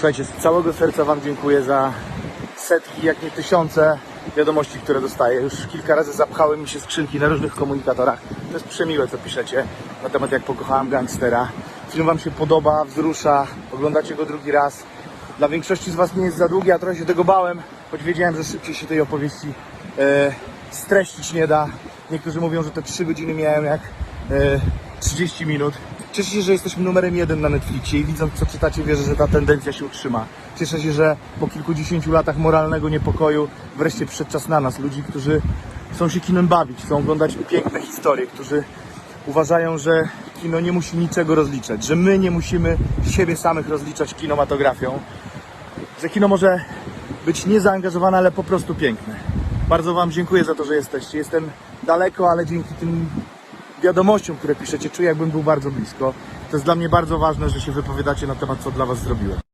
Słuchajcie, z całego serca Wam dziękuję za setki, jak nie tysiące wiadomości, które dostaję. Już kilka razy zapchały mi się skrzynki na różnych komunikatorach. To jest przemiłe, co piszecie na temat, jak pokochałem gangstera. Film Wam się podoba, wzrusza, oglądacie go drugi raz. Dla większości z Was nie jest za długi, a trochę się tego bałem, choć wiedziałem, że szybciej się tej opowieści e, streścić nie da. Niektórzy mówią, że te 3 godziny miałem jak e, 30 minut. Cieszę się, że jesteśmy numerem jeden na Netflixie i widząc co czytacie wierzę, że ta tendencja się utrzyma. Cieszę się, że po kilkudziesięciu latach moralnego niepokoju wreszcie przyszedł czas na nas, ludzi, którzy chcą się kinem bawić, chcą oglądać piękne historie, którzy uważają, że kino nie musi niczego rozliczać, że my nie musimy siebie samych rozliczać kinematografią, że kino może być niezaangażowane, ale po prostu piękne. Bardzo Wam dziękuję za to, że jesteście. Jestem daleko, ale dzięki tym wiadomościom, które piszecie, czuję, jakbym był bardzo blisko. To jest dla mnie bardzo ważne, że się wypowiadacie na temat, co dla Was zrobiłem.